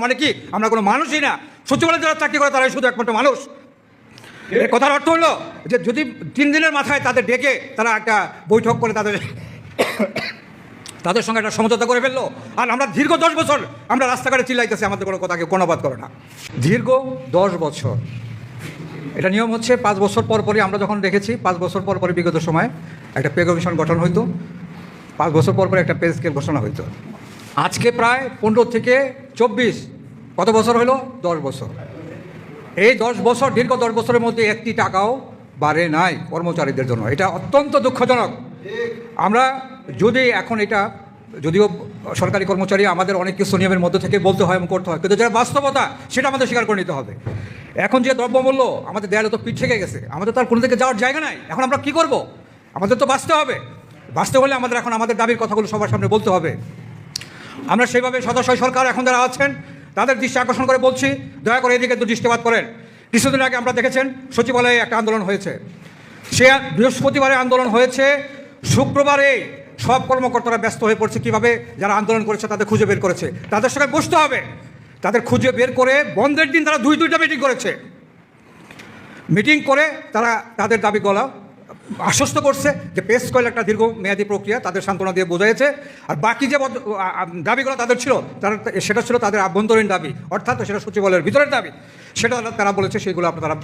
মানে কি? আমরা কোনো মানুষই না। সচিবালয়ে যারা চাকরি করে, তারাই শুধু একমাত্র মানুষ। এর কথার অর্থ হলো যে, যদি তিন দিনের মাথায় তাদের ডেকে তারা একটা বৈঠক করে তাদের তাদের সঙ্গে একটা সমঝোতা করে ফেলল। আর আমরা দীর্ঘ দশ বছর আমরা রাস্তাঘাটে চিল্লাইতেছি, আমাদের কোনো কথাকে কোনোবাদ করে না। দীর্ঘ দশ বছর। এটা নিয়ম হচ্ছে, পাঁচ বছর পর পরই আমরা যখন দেখেছি, পাঁচ বছর পর পরই বিগত সময় একটা পে কমিশন গঠন হইতো। পাঁচ বছর পর পরে একটা পে স্কেল ঘোষণা হইতো। আজকে প্রায় পনেরো থেকে চব্বিশ, কত বছর হলো? দশ বছর। এই দশ বছর, দীর্ঘ দশ বছরের মধ্যে একটি টাকাও বাড়ে নাই কর্মচারীদের জন্য। এটা অত্যন্ত দুঃখজনক। আমরা যদি এখন এটা, যদিও সরকারি কর্মচারী আমাদের অনেক কিছু নিয়মের মধ্যে থেকে বলতে হয় এবং করতে হয়, কিন্তু যারা বাস্তবতা, সেটা আমাদের স্বীকার করে নিতে হবে। এখন যে দ্রব্যমূল্য আমাদের দেয়ালে তো পিঠ থেকে গেছে, আমাদের তো আর কোনো দিকে যাওয়ার জায়গা নাই। এখন আমরা কি করব? আমাদের তো বাঁচতে হবে। বাঁচতে হলে আমাদের এখন আমাদের দাবির কথাগুলো সবার সামনে বলতে হবে। আমরা সেইভাবে সদস্য সরকার এখন যারা আছেন, তাদের দৃষ্টি আকর্ষণ করে বলছি, দয়া করে এদিকে দৃষ্টিপাত করেন। কিছুদিন আগে আমরা দেখেছেন, সচিবালয়ে একটা আন্দোলন হয়েছে। সে বৃহস্পতিবারে আন্দোলন হয়েছে, শুক্রবারে সব কর্মকর্তারা ব্যস্ত হয়ে পড়ছে, কীভাবে যারা আন্দোলন করেছে তাদের খুঁজে বের করেছে। তাদের সঙ্গে বসতে হবে। তাদের খুঁজে বের করে বন্ধের দিন তারা দুই দুইটা মিটিং করেছে। মিটিং করে তারা তাদের দাবিগুলো আশ্বস্ত করছে যে পেস কয়েল একটা দীর্ঘ মেয়াদী প্রক্রিয়া তাদের সান্ত্বনা দিয়ে বোঝাইছে। আর বাকি যে দাবিগুলো তাদের ছিল, তারা সেটা ছিল তাদের আভ্যন্তরীণ দাবি, অর্থাৎ সেটা সচিবালয়ের ভিতরের দাবি। সেটা তারা- তারা বলেছে সেগুলো আপনার তারা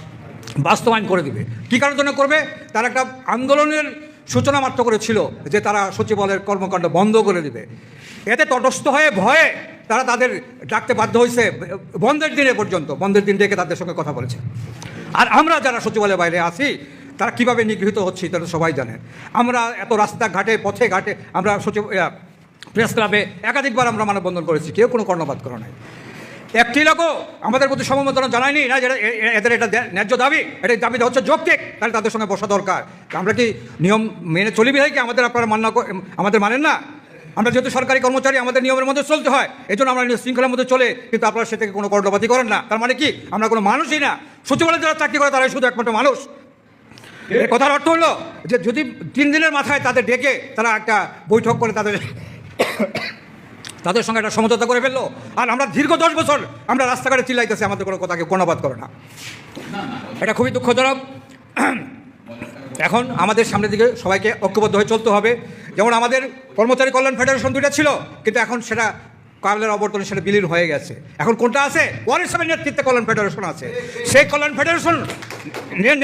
বাস্তবায়ন করে দিবে। কী কারণের জন্য করবে? তারা একটা আন্দোলনের সূচনা মাত্র করেছিল যে তারা সচিবালয়ের কর্মকাণ্ড বন্ধ করে দিবে। এতে তটস্থ হয়ে ভয়ে তারা তাদের ডাকতে বাধ্য হয়েছে বন্ধের দিনে পর্যন্ত, বন্ধের দিন ডেকে তাদের সঙ্গে কথা বলেছে। আর আমরা যারা সচিবালয়ের বাইরে আছি তারা কীভাবে নিগৃহীত হচ্ছি তারা সবাই জানেন আমরা এত রাস্তাঘাটে পথে ঘাটে আমরা সচিব প্রেস ক্লাবে একাধিকবার আমরা মানববন্ধন করেছি, কেউ কোনো কর্ণপাত করে নাই। একটি লোকও আমাদের প্রতি সমবেদনা জানায়নি না এ- এদের এটা ন্যায্য দাবি এটা দাবিটা হচ্ছে যৌক্তিক, তাহলে তাদের সঙ্গে বসা দরকার। আমরা কি নিয়ম মেনে চলিবি হয় কি আমাদের আপনারা মান্য আমাদের মানেন না? আমরা যেহেতু সরকারি কর্মচারী, আমাদের নিয়মের মধ্যে চলতে হয় এই জন্য আমরা শৃঙ্খলার মধ্যে চলে, কিন্তু আপনারা সে থেকে কোনো কর্ণপাতি করেন না। তার মানে কি? আমরা কোনো মানুষই না। সচিবালয়ে যারা চাকরি করে তারাই শুধু একমাত্র মানুষ। এর কথার অর্থ হলো যে যদি তিন দিনের মাথায় তাদের ডেকে তারা একটা বৈঠক করে তাদের তাদের সঙ্গে একটা সমঝোতা করে ফেলল। আর আমরা দীর্ঘ দশ বছর আমরা রাস্তাঘাটে চিল্লাইতেছি, আমাদের কোনো কথাকে কোনোবাদ করে না। এটা খুবই দুঃখজনক। এখন আমাদের সামনের দিকে সবাইকে ঐক্যবদ্ধ হয়ে চলতে হবে। যেমন আমাদের কর্মচারী কল্যাণ ফেডারেশন দুইটা ছিল, কিন্তু এখন সেটা কাবলের অবর্তনে সেটা বিলীন হয়ে গেছে। এখন কোনটা আছে? ওয়ারের সাহেবের নেতৃত্বে কল্যাণ ফেডারেশন আছে। সেই কল্যাণ ফেডারেশন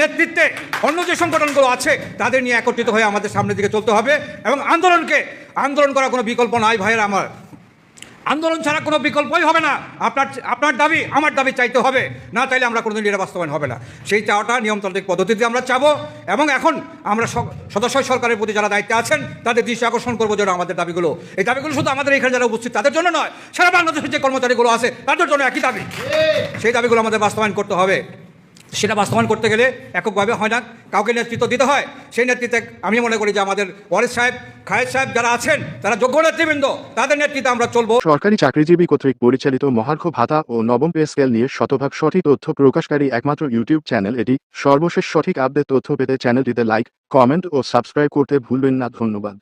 নেতৃত্বে অন্য যে সংগঠনগুলো আছে তাদের নিয়ে একত্রিত হয়ে আমাদের সামনের দিকে চলতে হবে এবং আন্দোলনকে আন্দোলন করার কোনো বিকল্প নাই ভাইয়ের আমার। আন্দোলন ছাড়া কোনো বিকল্পই হবে না। আপনার আপনার দাবি আমার দাবি চাইতে হবে। না চাইলে আমরা কোনোদিন এটা বাস্তবায়ন হবে না। সেই চাওয়াটা নিয়মতান্ত্রিক পদ্ধতিতে আমরা চাবো এবং এখন আমরা সদস্য সরকারের প্রতি যারা দায়িত্বে আছেন তাদের দৃষ্টি আকর্ষণ করব যেন আমাদের দাবিগুলো। এই দাবিগুলো শুধু আমাদের এখানে যারা উপস্থিত তাদের জন্য নয় সারা বাংলাদেশের যে কর্মচারীগুলো আছে তাদের জন্য একই দাবি। সেই দাবিগুলো আমাদের বাস্তবায়ন করতে হবে। সেটা বাস্তবায়ন করতে গেলে এককভাবে হয় না। কাউকে নেতৃত্ব দিতে হয়, সেই নেতৃত্বে আমি মনে করি যে আমাদের ওয়ারিস সাহেব, খায়েদ সাহেব যারা আছেন, তারা যোগ্য নেতৃবৃন্দ, তাদের নেতৃত্বে আমরা চলবো। সরকারি চাকরিজীবী কর্তৃক পরিচালিত মহার্ঘ ভাতা ও নবম পে স্কেল নিয়ে শতভাগ সঠিক তথ্য প্রকাশকারী একমাত্র ইউটিউব চ্যানেল এটি। সর্বশেষ সঠিক আপডেট তথ্য পেতে চ্যানেলটিতে লাইক, কমেন্ট ও সাবস্ক্রাইব করতে ভুলবেন না। ধন্যবাদ।